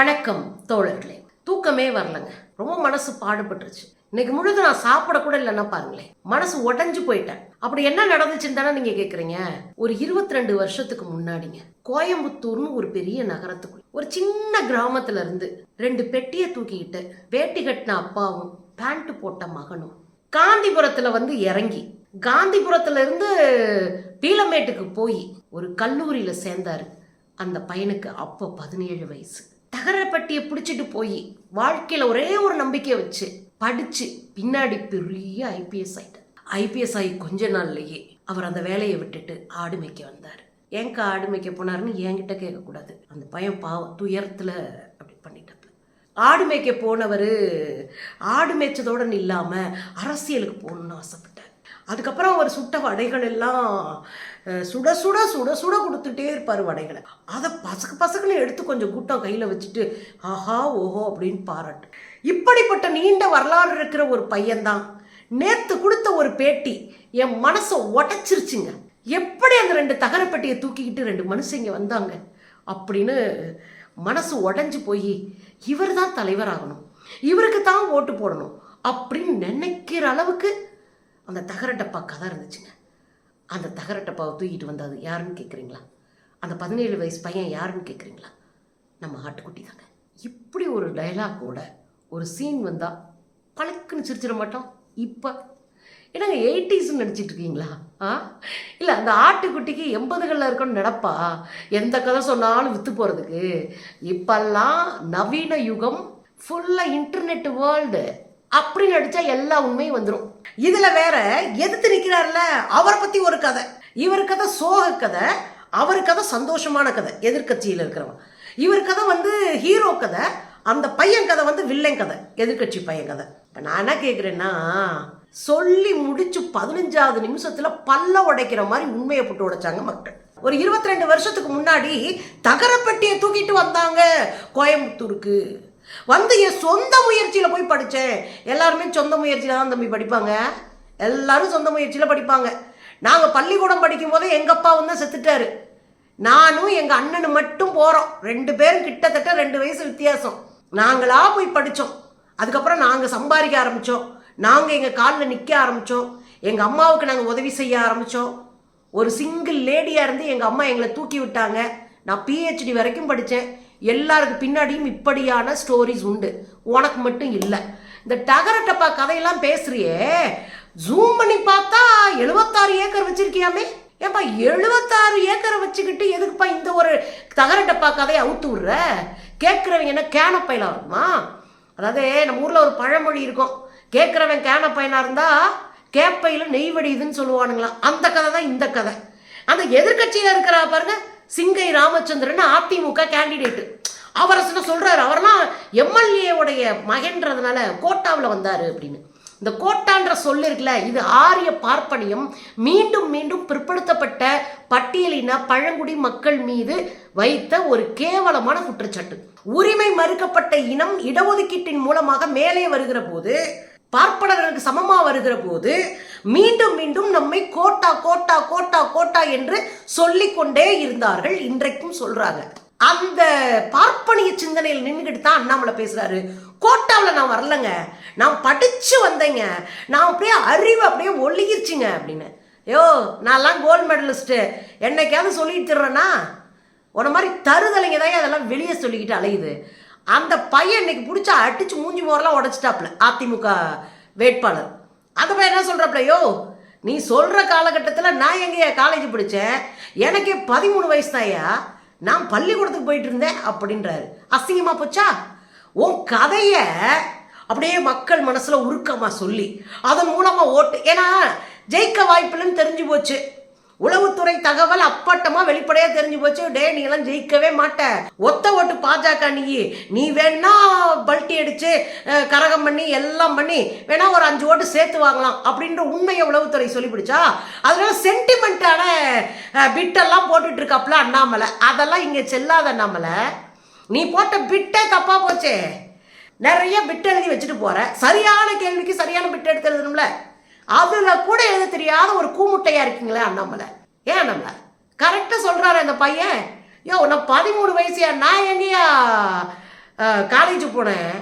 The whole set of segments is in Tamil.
வணக்கம் தோழர்களே. தூக்கமே வரலங்க. ரொம்ப மனசு பாடுபட்டுருச்சு. இன்னைக்கு முழுது நான் சாப்பிட கூட இல்லைன்னா பாருங்களேன். மனசு உடஞ்சு போயிட்டேன். அப்படி என்ன நடந்துச்சுன்னு தானே நீங்க கேக்குறீங்க? ஒரு இருபத்தி ரெண்டு வருஷத்துக்கு முன்னாடிங்க கோயம்புத்தூர்னு ஒரு பெரிய நகரத்துக்குள்ள ஒரு சின்ன கிராமத்துல இருந்து ரெண்டு பெட்டியை தூக்கிக்கிட்டு வேட்டி கட்டின அப்பாவும் பேண்ட் போட்ட மகனும் காந்திபுரத்துல வந்து இறங்கி காந்திபுரத்துல இருந்து பீலமேட்டுக்கு போய் ஒரு கல்லூரியில சேர்ந்தாரு. அந்த பையனுக்கு அப்போ பதினேழு வயசு. தகரப்பட்டியை பிடிச்சிட்டு போய் வாழ்க்கையில் ஒரே ஒரு நம்பிக்கையை வச்சு படித்து பின்னாடி பெரிய ஐபிஎஸ் ஆகிட்டார் ஐபிஎஸ் ஆகி கொஞ்ச நாள்லையே அவர் அந்த வேலையை விட்டுட்டு ஆடு மேய்க்க வந்தார். ஏங்கா ஆடு மேய்க்க போனாருன்னு என்கிட்ட கேட்கக்கூடாது. அந்த பையன் பாவம் துயரத்தில் அப்படி பண்ணிட்டார் ஆடு மேய்க்க போனவர் ஆடு மேய்ச்சதோட இல்லாமல் அரசியலுக்கு போகணுன்னு ஆசைப்பட்டார். அதுக்கப்புறம் அவர் சுட்ட வடைகள் எல்லாம் சுட சுட சுட சுட கொடுத்துட்டே இருப்பார் வடைகளை. அதை பசக்கு பசக்குன்னு எடுத்து கொஞ்சம் கூட்டம் கையில் வச்சுட்டு ஆஹா ஓஹோ அப்படின்னு பாராட்டு. இப்படிப்பட்ட நீண்ட வரலாறு இருக்கிற ஒரு பையன்தான். நேற்று கொடுத்த ஒரு பேட்டி என் மனசை உடச்சிருச்சுங்க. எப்படி அந்த ரெண்டு தகரப்பெட்டியை தூக்கிக்கிட்டு ரெண்டு மனுஷங்க வந்தாங்க? அப்படின்னு மனசு உடஞ்சி போய் இவர் தான் தலைவராகணும் இவருக்கு தான் ஓட்டு போடணும் அப்படின்னு நினைக்கிற அளவுக்கு அந்த தகரட்டப்பா கதை இருந்துச்சுங்க. அந்த தகரட்டப்பாவை தூக்கிட்டு வந்தது யாருன்னு கேட்குறீங்களா அந்த பதினேழு வயசு பையன் யாருன்னு கேட்குறீங்களா நம்ம ஆட்டுக்குட்டி தாங்க. இப்படி ஒரு டைலாக்கோட ஒரு சீன் வந்தால் பழக்குன்னு சிரிச்சிட மாட்டோம். இப்போ என்னங்க எயிட்டிஸ்ன்னு நினச்சிட்டு இருக்கீங்களா? ஆ? இல்லை அந்த ஆட்டுக்குட்டிக்கு எண்பதுகளில் இருக்கணும்னு நினப்பா? எந்த கதை சொன்னாலும் விற்று போகிறதுக்கு இப்பெல்லாம் நவீன யுகம் ஃபுல்லாக இன்டர்நெட் வேர்ல்டு அப்படின்னு நடிச்சா எல்லா உண்மையும் வந்துடும் இதுல வேற எதிர்த்து நிற்கிறார்ல அவரை பத்தி ஒரு கதை. இவர் கதை சோக கதை அவர் கதை சந்தோஷமான கதை எதிர்க்கட்சியில் இருக்கிறவன். இவர் கதை வந்து ஹீரோ கதை அந்த பையன் கதை வந்து வில்லன் கதை எதிர்க்கட்சி பையன் கதை. இப்போ நான் என்ன கேட்குறேன்னா சொல்லி முடிச்சு பதினஞ்சாவது நிமிஷத்துல பல்ல உடைக்கிற மாதிரி உண்மையை போட்டு உடைச்சாங்க மக்கள். ஒரு இருபத்தி ரெண்டு வருஷத்துக்கு முன்னாடி தகரப்பட்டியை தூக்கிட்டு வந்தாங்க கோயம்புத்தூருக்கு. வந்து என் சொந்த முயற்சியில் போய் படித்தேன் எல்லாருமே சொந்த முயற்சியில் தான் தம்பி படிப்பாங்க. எல்லாரும் சொந்த முயற்சியில் படிப்பாங்க. நாங்கள் பள்ளிக்கூடம் படிக்கும் போதே எங்கள் அப்பா வந்து செத்துட்டாரு. நானும் எங்கள் அண்ணனும் மட்டும் போகிறோம் ரெண்டு பேரும் கிட்டத்தட்ட ரெண்டு வயசு வித்தியாசம். நாங்களா போய் படித்தோம் அதுக்கப்புறம் நாங்கள் சம்பாதிக்க ஆரம்பித்தோம் நாங்கள் எங்கள் காலில் நிற்க ஆரம்பித்தோம் எங்கள் அம்மாவுக்கு நாங்கள் உதவி செய்ய ஆரம்பித்தோம் ஒரு சிங்கிள் லேடியாக இருந்து எங்கள் அம்மா எங்களை தூக்கி விட்டாங்க. நான் பிஹெச்டி வரைக்கும் படித்தேன் எல்லாருக்கு பின்னாடியும் இப்படியான ஸ்டோரிஸ் உண்டு. உனக்கு மட்டும் இல்லை. இந்த டகர டப்பா கதையெல்லாம் பேசுறியே. ஜூம் பண்ணி பார்த்தா எழுபத்தாறு ஏக்கர் வச்சிருக்கியாமே. ஏப்பா எழுபத்தாறு ஏக்கரை வச்சுக்கிட்டு எதுக்குப்பா இந்த ஒரு தகர டப்பா கதையை அவுத்து விடுற? கேட்குறவங்க என்ன கேன பையலாக இருக்குமா அதாவது நம்ம ஊரில் ஒரு பழமொழி இருக்கும். கேட்குறவன் கேன பையனாக இருந்தால் கேப்பையில் நெய் வடியுதுன்னு சொல்லுவானுங்களாம். அந்த கதை தான் இந்த கதை. அந்த எதிர்க்கட்சியில் இருக்கிறா பாருங்க சிங்கை ராமச்சந்திரன் அதிமுக கேண்டிடேட்டு. அவர் என்ன சொல்றாரு. அவர்லாம் எம்எல்ஏ மகன்றதுனால கோட்டாவில் வந்தார் அப்படின்னு. இந்த கோட்டான்ற சொல் இருக்குல்ல இது ஆரிய பார்ப்பனியம். மீண்டும் மீண்டும் பிற்படுத்தப்பட்ட பட்டியலின பழங்குடி மக்கள் மீது வைத்த ஒரு கேவலமான குற்றச்சாட்டு. உரிமை மறுக்கப்பட்ட இனம் இடஒதுக்கீட்டின் மூலமாக மேலே வருகிற போது பார்ப்பனர்களுக்கு சமமாக வருகிற போது மீண்டும் மீண்டும் நம்மை கோட்டா கோட்டா கோட்டா கோட்டா என்று சொல்லிக்கொண்டே இருந்தார்கள். இன்றைக்கும் சொல்றாங்க. அந்த பார்ப்பனிய சிந்தனையில் நின்றுக்கிட்டு தான் அண்ணாமலை பேசுறாரு. கோட்டாவில் நான் வரலங்க. நான் படிச்சு வந்தேங்க. நான் அப்படியே அறிவு அப்படியே ஒழுகிருச்சுங்க அப்படின்னு. ஐயோ நான்லாம் கோல்டு மெடலிஸ்ட்டு என்னைக்காவது சொல்லிட்டு தர்றேன்னா உன மாதிரி தருதலைங்க தான் அதெல்லாம் வெளியே சொல்லிக்கிட்டு அலையுது. அந்த பையன் இன்னைக்கு பிடிச்சா அடிச்சு மூஞ்சி மோரெல்லாம் உடைச்சிட்டாப்ல அதிமுக வேட்பாளர். அந்த பையன் என்ன சொல்றாப்ல யோ நீ சொல்ற காலகட்டத்தில் நான் எங்கேயா காலேஜ் படித்தேன் எனக்கே பதிமூணு வயசு தாயா நான் பள்ளிக்கூடத்துக்கு போயிட்டு இருந்தேன் அப்படின்றாரு. அசிங்கமா போச்சா? உன் கதையை அப்படியே மக்கள் மனசுல உருக்கமா சொல்லி அதன் மூலமா ஓட்டு. ஏன்னா ஜெயிக்க வாய்ப்பில்லைன்னு தெரிஞ்சு போச்சு. உளவுத்துறை தகவல் அப்பட்டமா வெளிப்படையா தெரிஞ்சு போச்சு. டே நீ எல்லாம் ஜெயிக்கவே மாட்ட. ஒத்த ஓட்டு பாஜக நீ. நீ வேணா பல்ட்டி அடிச்சு கரகம் பண்ணி எல்லாம் பண்ணி வேணா ஒரு அஞ்சு ஓட்டு சேர்த்து வாங்கலாம் அப்படின்ற உண்மையை உளவுத்துறை சொல்லிப்பிடிச்சா? அதனால சென்டிமெண்ட்டான பிட்டெல்லாம் போட்டுட்டு இருக்காப்ல அண்ணாமலை. அதெல்லாம் இங்க செல்லாத அண்ணாமலை. நீ போட்ட பிட்டே தப்பா போச்சே. நிறைய பிட் எழுதி வச்சுட்டு போற. சரியான கேள்விக்கு சரியான பிட் எடுத்து எழுதணும்ல. அதுல கூட எழுத தெரியாத ஒரு கூமுட்டையா இருக்கீங்களே அண்ணாமலை. ஏன் அண்ணாமலை? கரெக்டா சொல்றாரு அந்த பையன். யோ நான் பதிமூணு வயசுயா நான் எங்கேயா காலேஜ் போனேன்.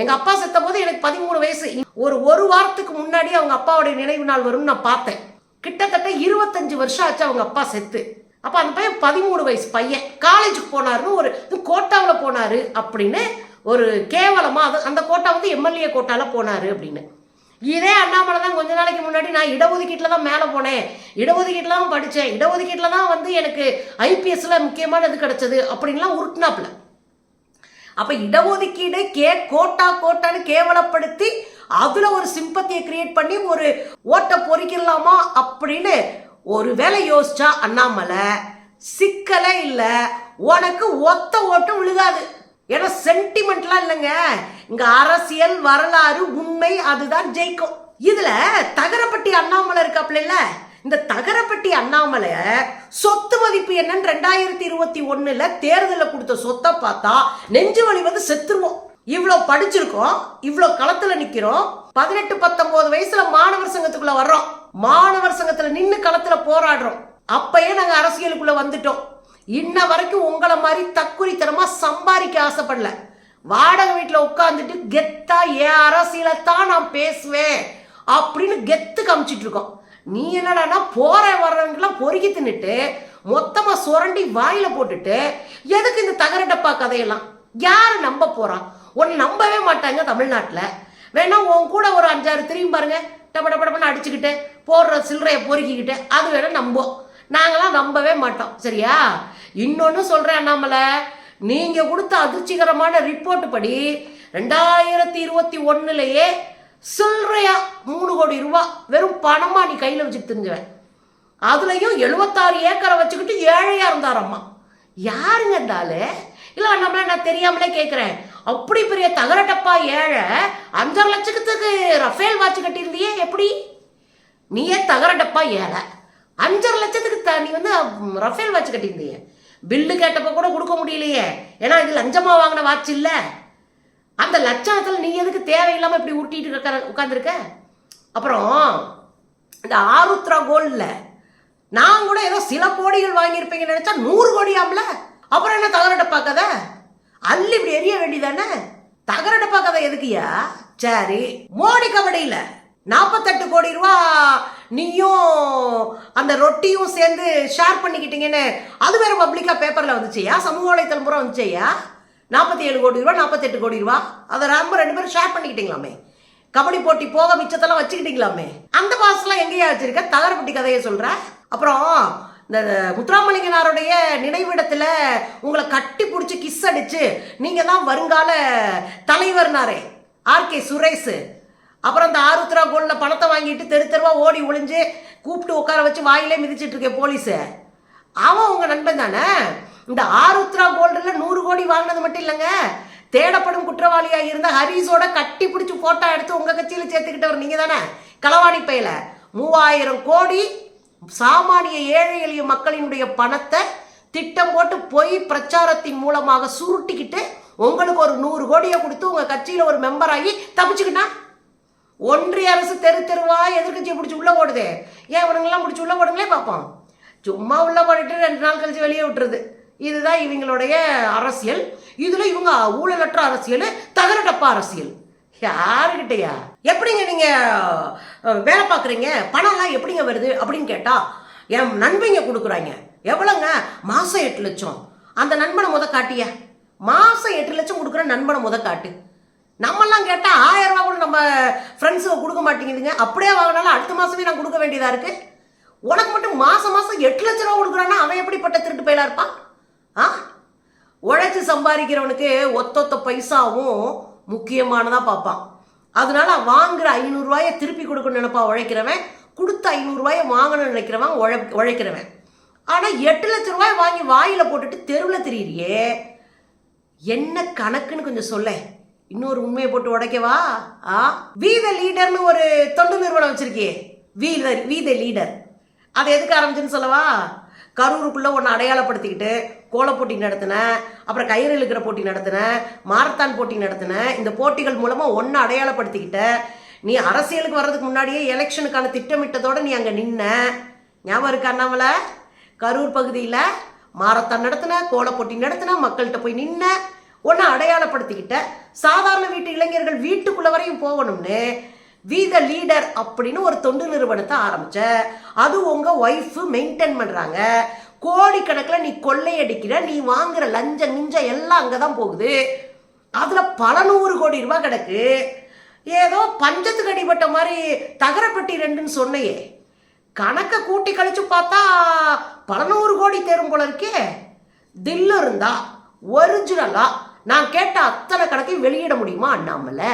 எங்க அப்பா செத்த போது எனக்கு பதிமூணு வயசு. ஒரு ஒரு வாரத்துக்கு முன்னாடி அவங்க அப்பாவுடைய நினைவு நாள் வரும்னு நான் பார்த்தேன். கிட்டத்தட்ட இருபத்தஞ்சு வருஷம் ஆச்சு அவங்க அப்பா செத்து. அப்ப அந்த பையன் பதிமூணு வயசு பையன். காலேஜுக்கு போனாருன்னு ஒரு கோட்டாவில் போனாரு அப்படின்னு ஒரு கேவலமா அது அந்த கோட்டா வந்து எம்எல்ஏ கோட்டால போனாரு அப்படின்னு. இதே அண்ணாமலை தான் கொஞ்ச நாளைக்கு முன்னாடி நான் இடஒதுக்கீட்டில் தான் மேலே போனேன். இடஒதுக்கீட்டில் தான் படித்தேன் இடஒதுக்கீட்டில் தான் வந்து எனக்கு ஐபிஎஸ்ல முக்கியமான இது கிடச்சது அப்படின்லாம் உருட்டினாப்புல. அப்போ இடஒதுக்கீடு கே கோட்டா கோட்டான்னு கேவலப்படுத்தி அதில் ஒரு சிம்பத்தியை கிரியேட் பண்ணி ஒரு ஓட்டை பொறிக்கலாமா அப்படின்னு ஒரு வேலை யோசிச்சா அண்ணாமலை. சிக்கலே இல்லை. உனக்கு ஒத்த ஓட்டும் விழுகாது. ஏன்னா சென்டிமெண்ட்லாம் இல்லைங்க. இங்க அரசியல் வரலாறு உண்மை அதுதான் ஜெயிக்கும். இதுல தகரப்பட்டி அண்ணாமலை இருக்காப்ல இல்ல? இந்த தகரப்பட்டி அண்ணாமலை சொத்து மதிப்பு என்னன்னு ரெண்டாயிரத்தி இருபத்தி ஒண்ணுல தேர்தலில் கொடுத்த சொத்தை பார்த்தா நெஞ்சு வலி வந்து செத்துருவோம். இவ்வளோ படிச்சிருக்கோம் இவ்வளோ களத்துல நிக்கிறோம் பதினெட்டு பத்தொன்பது வயசுல மாணவர் சங்கத்துக்குள்ள வர்றோம். மாணவர் சங்கத்துல நின்று களத்துல போராடுறோம். அப்பயே நாங்க அரசியலுக்குள்ள வந்துட்டோம். இன்ன வரைக்கும் உங்களை மாதிரி தக்குறித்தனமாக சம்பாதிக்க ஆசைப்படல. வாடகை வீட்டில் உட்காந்துட்டு கெத்தா என் அரசியலை தான் நான் பேசுவேன் அப்படின்னு கெத்து காமிச்சிட்டு இருக்கோம். நீ என்னடான்னா போற வர்றவங்களாம் பொறுக்கி தின்னுட்டு மொத்தமாக சுரண்டி வாயில போட்டுட்டு எதுக்கு இந்த தகர டப்பா கதையெல்லாம்? யார் நம்ப போறான் உன்னை நம்பவே மாட்டாங்க தமிழ்நாட்டில். வேணா உன் கூட ஒரு அஞ்சாறு திரும்பி பாருங்க. டப்ப டப்ப டப்பன்னு அடிச்சுக்கிட்டு போடுற சில்லறையை பொறுக்கிக்கிட்டு அது வேணா நம்போம் நாங்களாம் நம்பவே மாட்டோம். சரியா? இன்னொன்று சொல்கிறேன் அண்ணாமலை. நீங்கள் கொடுத்த அதிர்ச்சிகரமான ரிப்போர்ட் படி ரெண்டாயிரத்தி இருபத்தி ஒன்றுலேயே சில்லறையா மூணு கோடி ரூபா வெறும் பணமாக நீ கையில் வச்சுட்டு தெரிஞ்சவன் அதுலேயும் எழுபத்தாறு ஏக்கரை வச்சுக்கிட்டு ஏழையாக இருந்தார் அம்மா யாருங்க இருந்தாலு? இல்லை நம்மள நான் தெரியாமலே கேட்குறேன் அப்படி பெரிய தகர டப்பா ஏழை அஞ்சரை லட்சத்துக்கு ரஃபேல் வாட்ச் கட்டியிருந்தியே எப்படி? நீயே தகர டப்பா ஏழை. அஞ்சரை லட்சத்துக்கு த- நீ வந்து ரஃபேல் வாட்ச் கட்டியிருந்தீங்க பில்லு கேட்டப்போ கூட கொடுக்க முடியலையே. ஏன்னா இது லஞ்சமா வாங்கின வாட்ச் இல்லை. அந்த லட்சத்தில் நீ எதுக்கு தேவையில்லாமல் இப்படி உருட்டிட்டு இருக்க உட்காந்துருக்க அப்புறம் இந்த ஆருத்ரா கோல்டில் நான் கூட ஏதோ சில கோடிகள் வாங்கியிருப்பீங்கன்னு நினச்சா நூறு கோடியாம்ல? அப்புறம் என்ன தகரடப்பா கதை அள்ளி இப்படி எரிய வேண்டியதானே? தகரடப்பா கதை எதுக்குயா சரி மோடி கபடியில் நாற்பத்தெட்டு கோடி ரூபா நீயும் அந்த ரொட்டியும் சேர்ந்து ஷேர் பண்ணிக்கிட்டீங்கன்னு அது வேற பப்ளிக்காக பேப்பரில் வந்துச்சியா? சமூக வலைத்தளம் பூரா வந்துச்சியா? நாற்பத்தி ஏழு கோடி ரூபா நாற்பத்தெட்டு கோடி ரூபா? அதை ரொம்ப ரெண்டு பேரும் ஷேர் பண்ணிக்கிட்டீங்களாமே? கபடி போட்டி போக மிச்சத்தெல்லாம் வச்சுக்கிட்டீங்களாமே? அந்த பாசெல்லாம் எங்கேயா வச்சிருக்க? தகரப்பட்டி கதையை சொல்கிற அப்புறம் இந்த முத்துராமலிங்கனாருடைய நினைவிடத்தில் உங்களை கட்டி பிடிச்சி கிஸ் அடித்து நீங்கள் தான் வருங்கால தலைவர்னாரே ஆர்கே சுரேஷ். அப்புறம் இந்த ஆருத்ரா கோல்ட்ல பணத்தை வாங்கிட்டு தெரு தெருவாக ஓடி ஒளிஞ்சு கூப்பிட்டு உட்கார வச்சு வாயிலே மிதிச்சிட்டு இருக்க போலீஸு. அவன் உங்க நண்பன் தானே? இந்த ஆருத்ரா கோல்டில் நூறு கோடி வாங்கினது மட்டும் இல்லைங்க. தேடப்படும் குற்றவாளியாக இருந்த ஹரிஸோட கட்டி பிடிச்சி போட்டோ எடுத்து உங்க கட்சியில் சேர்த்துக்கிட்டவர் நீங்க தானே? களவாணி பையில. மூவாயிரம் கோடி சாமானிய ஏழை எளிய மக்களினுடைய பணத்தை திட்டம் போட்டு பொய் பிரச்சாரத்தின் மூலமாக சுருட்டிக்கிட்டு உங்களுக்கு ஒரு நூறு கோடியை கொடுத்து உங்க கட்சியில ஒரு மெம்பர் ஆகி தப்பிச்சுக்கிட்டா ஒன்றிய அரசு தெரு தெருவா எதிர்கட்சியை பிடிச்சி உள்ள ஓடுதே. ஏன் இவனுங்கெல்லாம் பிடிச்சி உள்ள ஓடுங்களே பார்ப்போம். சும்மா உள்ள போட்டுட்டு ரெண்டு நாள் கழிச்சு வெளியே விட்டுறது இதுதான் இவங்களுடைய அரசியல். இதில் இவங்க ஊழலற்ற அரசியல் தகர டப்பா அரசியல். யாருக்கிட்டயா எப்படிங்க நீங்கள் வேலை பார்க்குறீங்க? பணம்லாம் எப்படிங்க வருது அப்படின்னு கேட்டால் என் நண்பங்க கொடுக்குறாங்க. எவ்வளோங்க? மாதம் எட்டு லட்சம். அந்த நண்பனை முத காட்டியா? மாதம் எட்டு லட்சம் கொடுக்குற நண்பனை முத காட்டு. நம்மெல்லாம் கேட்டால் ஆயிரம் ரூபா கூட நம்ம ஃப்ரெண்ட்ஸுக்கு கொடுக்க மாட்டேங்குதுங்க. அப்படியே வாங்கினாலும் அடுத்த மாதமே நான் கொடுக்க வேண்டியதாக இருக்கு. உனக்கு மட்டும் மாதம் மாதம் எட்டு லட்ச ரூபா கொடுக்குறான்னா அவன் எப்படிப்பட்ட திருட்டு பயிலாக இருப்பான்? ஆ? உழைச்சி சம்பாதிக்கிறவனுக்கு ஒத்தொத்த பைசாவும் முக்கியமானதாக பார்ப்பான். அதனால வாங்குற ஐநூறுரூவாயை திருப்பி கொடுக்கணும்னு நினைப்பா உழைக்கிறவன். கொடுத்த ஐநூறுரூவாயை வாங்கணும்னு நினைக்கிறவன் உழை உழைக்கிறவன். ஆனால் எட்டு லட்ச ரூபாய் வாங்கி வாயில் போட்டுட்டு தெருவில் தெரியுறியே. என்ன கணக்குன்னு கொஞ்சம் சொல்லேன். இன்னொரு உண்மையை போட்டு உடைக்கவா? ஆ? வீத லீடர்னு ஒரு தொண்டு நிறுவனம் வச்சிருக்கியே. வீத வீத லீடர் அது எதுக்கு ஆரம்பிச்சுன்னு சொல்லவா? கரூருக்குள்ளே ஒன்று அடையாளப்படுத்திக்கிட்டு கோல போட்டி நடத்தினேன் அப்புறம் கயிறு இழுக்கிற போட்டி நடத்தினேன் மாரத்தான் போட்டி நடத்தினேன் இந்த போட்டிகள் மூலமாக ஒன்று அடையாளப்படுத்திக்கிட்ட நீ அரசியலுக்கு வர்றதுக்கு முன்னாடியே எலெக்ஷனுக்கான திட்டமிட்டதோடு நீ அங்கே நின்ன. ஞாபகம் இருக்கா அண்ணாமலை கரூர் பகுதியில் மாரத்தான் நடத்தின கோல போட்டி நடத்தின மக்கள்கிட்ட போய் நின்ன ஒன்று அடையாளப்படுத்திக்கிட்ட. சாதாரண வீட்டு இளைஞர்கள் வீட்டுக்குள்ள வரையும் போகணும்னு வீத லீடர் அப்படின்னு ஒரு தொண்டு நிறுவனத்தை ஆரம்பிச்ச. அது உங்கள் ஒய்ஃபு மெயின்டைன் பண்ணுறாங்க கோடிக்கணக்கில் நீ கொள்ளையடிக்கிற நீ வாங்குற லஞ்ச நிஞ்ச எல்லாம் அங்கே தான் போகுது. அதில் பல நூறு கோடி ரூபாய் கிடக்கு. ஏதோ பஞ்சத்துக்கு அடிபட்ட மாதிரி தகரப்பட்டி ரெண்டுன்னு சொன்னையே. கணக்கை கூட்டி கழிச்சு பார்த்தா பல நூறு கோடி தேரும் போல இருக்கே. தில்லு இருந்தா ஒரிஜினலாக நான் கேட்ட அத்தனை கணக்கையும் வெளியிட முடியுமா அண்ணாமலை?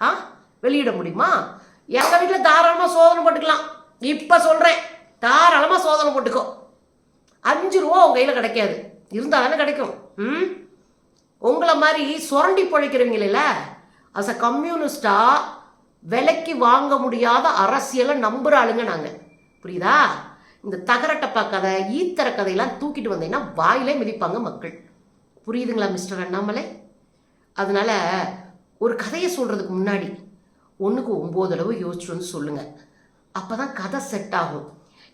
ஆ? வெளியிட முடியுமா? எங்கள் வீட்டில் தாராளமாக சோதனை போட்டுக்கலாம். இப்போ சொல்கிறேன் தாராளமாக சோதனை போட்டுக்கோ. அஞ்சு ரூபா உங்கள் கையில் கிடைக்காது. இருந்தால் தானே கிடைக்கும். ம்? உங்களை மாதிரி சுரண்டி பிழைக்கிறவங்கள அஸ் அ கம்யூனிஸ்டாக விலைக்கு வாங்க முடியாத அரசியலை நம்புகிற ஆளுங்க நாங்கள் புரியுதா? இந்த தகரட்டப்பா கதை ஈத்தர கதையெல்லாம் தூக்கிட்டு வந்தீங்கன்னா வாயிலே மிதிப்பாங்க மக்கள். புரியுதுங்களா மிஸ்டர் அண்ணாமலை? அதனால் ஒரு கதையை சொல்கிறதுக்கு முன்னாடி ஒன்றுக்கு ஒம்பது அளவு யோசிச்சுன்னு சொல்லுங்கள் அப்போ தான் கதை செட் ஆகும்.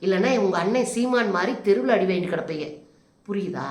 இல்லைன்னா உங்கள் அண்ணன் சீமான் மாதிரி தெருவில் அடி வாங்கிட்டு கிடப்பீங்க புரியுதா?